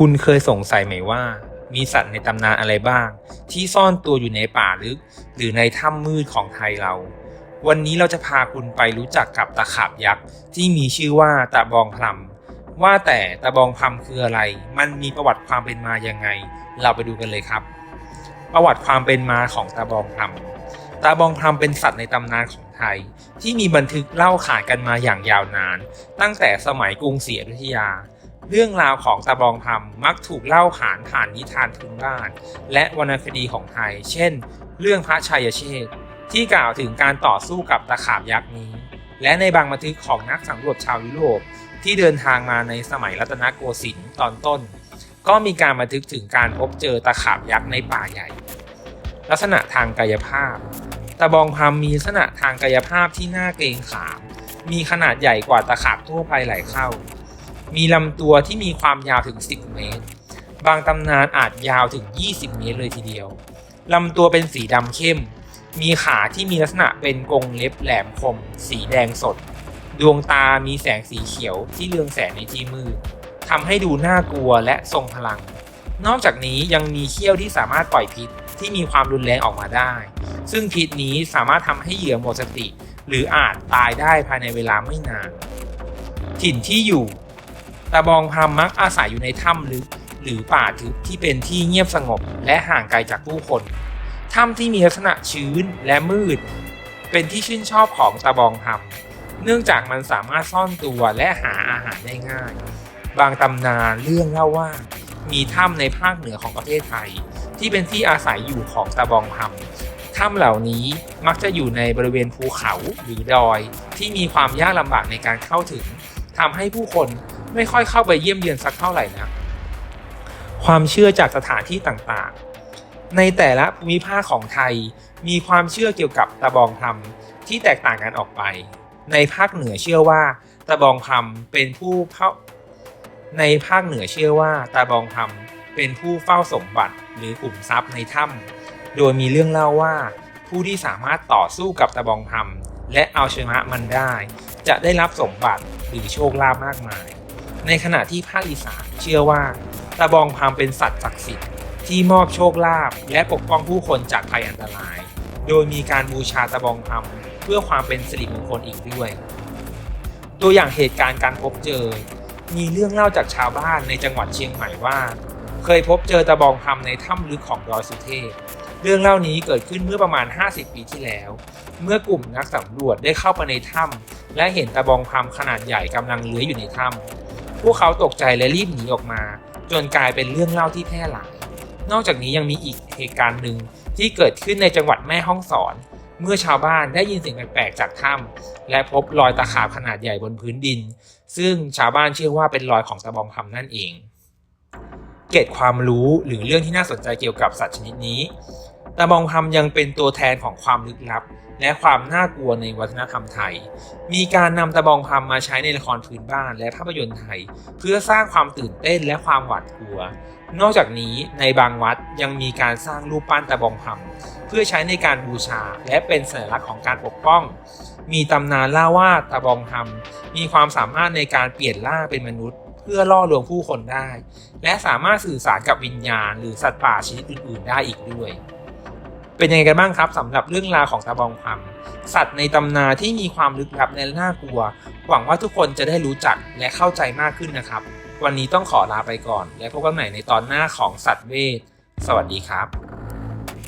คุณเคยสงสัยไหมว่า มีสัตว์ในตำนานอะไรบ้าง ที่ซ่อนตัวอยู่ในป่าลึก หรือในถ้ำมืดของไทยเรา วันนี้เราจะพาคุณไปรู้จักกับตะขาบยักษ์ที่มีชื่อว่าตะบองพลัมว่าแต่ตะบองพลัมคืออะไร มันมีประวัติความเป็นมายังไง เราไปดูกันเลยครับ ประวัติความเป็นมาของตะบองพลัมตะบองพลัมเป็นสัตว์ในตำนานของไทย ที่มีบันทึกเล่าขานกันมาอย่างยาวนาน ตั้งแต่สมัยกรุงศรีอยุธยา เรื่องราวของตะบองพลัมมักถูกเล่าขานผ่านนิทานพื้นบ้าน และวรรณคดีของไทย เช่น เรื่องพระชัยเชษฐ์ที่กล่าวถึงการต่อสู้กับตะขาบยักษ์นี้ และในบางบันทึกของนักสำรวจชาวยุโรปที่เดินทางมาในสมัยรัตนโกสินทร์ตอนต้น ก็มีการบันทึกถึงการพบเจอตะขาบยักษ์ในป่าใหญ่ ลักษณะทางกายภาพ ตะบองพลัมมีลักษณะทางกายภาพที่น่าเกรงขาม มีขนาดใหญ่กว่าตะขาบทั่วไปหลายเท่า มีลำตัวที่มีความยาวถึง 10 เมตร บางตำนานอาจยาวถึง 20 เมตรเลยทีเดียว ลำตัวเป็นสีดำเข้ม มีขาที่มีลักษณะเป็นกรงเล็บแหลมคม สีแดงสด ดวงตามีแสงสีเขียวที่เรืองแสงในที่มืดทำให้ดูน่ากลัวและทรงพลัง นอกจากนี้ยังมีเขี้ยวที่สามารถปล่อยพิษที่มีความรุนแรงออกมาได้ ซึ่งพิษนี้สามารถทำให้เหยื่อหมดสติ หรืออาจตายได้ภายในเวลาไม่นาน ถิ่นที่อยู่ ตะบองพลัมมักอาศัยอยู่ในถ้ำลึก หรือป่าทึบที่เป็นที่เงียบสงบและห่างไกลจากผู้คน ถ้ำที่มีลักษณะชื้นและมืด เป็นที่ชื่นชอบของตะบองพลัมเนื่องจากมันสามารถซ่อนตัวและหาอาหารได้ง่าย บางตำนานเรื่องเล่าว่า มีถ้ำในภาคเหนือของประเทศไทย ที่เป็นที่อาศัยอยู่ของตะบองพลัมถ้ำเหล่านี้มักจะอยู่ในบริเวณภูเขาหรือดอย ที่มีความยากลำบากในการเข้าถึงทำให้ผู้คน ไม่ค่อยเข้าไปเยี่ยมเยือนสักเท่าไหร่นะความเชื่อจากสถานที่ต่างๆ ในแต่ละภูมิภาคของไทยมีความเชื่อเกี่ยวกับตะบองพลัมที่แตกต่างกันออกไป ในภาคเหนือเชื่อว่าตะบองพลัมเป็นผู้เฝ้าในภาคเหนือเชื่อว่าตะบองพลัมเป็นผู้เฝ้าสมบัติหรือขุมทรัพย์ในถ้ำโดยมีเรื่องเล่าว่า ผู้ที่สามารถต่อสู้กับตะบองพลัมและเอาชนะมันได้ จะได้รับสมบัติหรือโชคลาภมากมาย ในขณะที่ภาคอีสานเชื่อว่า ตะบองพลัมเป็นสัตว์ศักดิ์สิทธิ์ที่มอบโชคลาภและปกป้องผู้คนจากภัยอันตราย โดยมีการบูชาตะบองพลัมเพื่อความเป็นสิริมงคลอีกด้วย ตัวอย่างเหตุการณ์การพบเจอ มีเรื่องเล่าจากชาวบ้านในจังหวัดเชียงใหม่ว่า เคยพบเจอตะบองพลัมในถ้ำลึกของดอยสุเทพเรื่องเล่านี้เกิดขึ้นเมื่อประมาณ 50 ปีที่แล้ว เมื่อกลุ่มนักสำรวจได้เข้าไปในถ้ำและเห็นตะบองพลัมขนาดใหญ่กำลังเลื้อยอยู่ในถ้ำ พวกเขาตกใจและรีบหนีออกมา จนกลายเป็นเรื่องเล่าที่แพร่หลาย นอกจากนี้ยังมีอีกเหตุการณ์หนึ่งที่เกิดขึ้นในจังหวัดแม่ฮ่องสอน เมื่อชาวบ้านได้ยินเสียงแปลกๆจากถ้ำและพบรอยตะขาบขนาดใหญ่บนพื้นดิน ซึ่งชาวบ้านเชื่อว่าเป็นรอยของตะบองพลัมนั่นเอง เกร็ดความรู้หรือเรื่องที่น่าสนใจเกี่ยวกับสัตว์ชนิดนี้ตะบองพลัมยังเป็นตัวแทนของความลึกลับ และความน่ากลัวในวัฒนธรรมไทย มีการนำตะบองพลัมมาใช้ในละครพื้นบ้านและภาพยนตร์ไทย เพื่อสร้างความตื่นเต้นและความหวาดกลัว นอกจากนี้ในบางวัดยังมีการสร้างรูปปั้นตะบองพลัมเพื่อใช้ในการบูชาและเป็นสัญลักษณ์ของการปกป้อง มีตำนานเล่าว่าตะบองพลัมมีความสามารถในการเปลี่ยนร่างเป็นมนุษย์ เพื่อล่อลวงผู้คนได้ และสามารถสื่อสารกับวิญญาณ หรือสัตว์ป่าชนิดอื่น ๆ ได้อีกด้วย เป็นยังไงกันบ้างครับสำหรับเรื่องราวของตาบองพัมสัตว์ในตำนานที่มีความลึกลับและน่ากลัว หวังว่าทุกคนจะได้รู้จักและเข้าใจมากขึ้นนะครับ วันนี้ต้องขอลาไปก่อน และพบกันใหม่ในตอนหน้าของสัตว์เวทสวัสดีครับ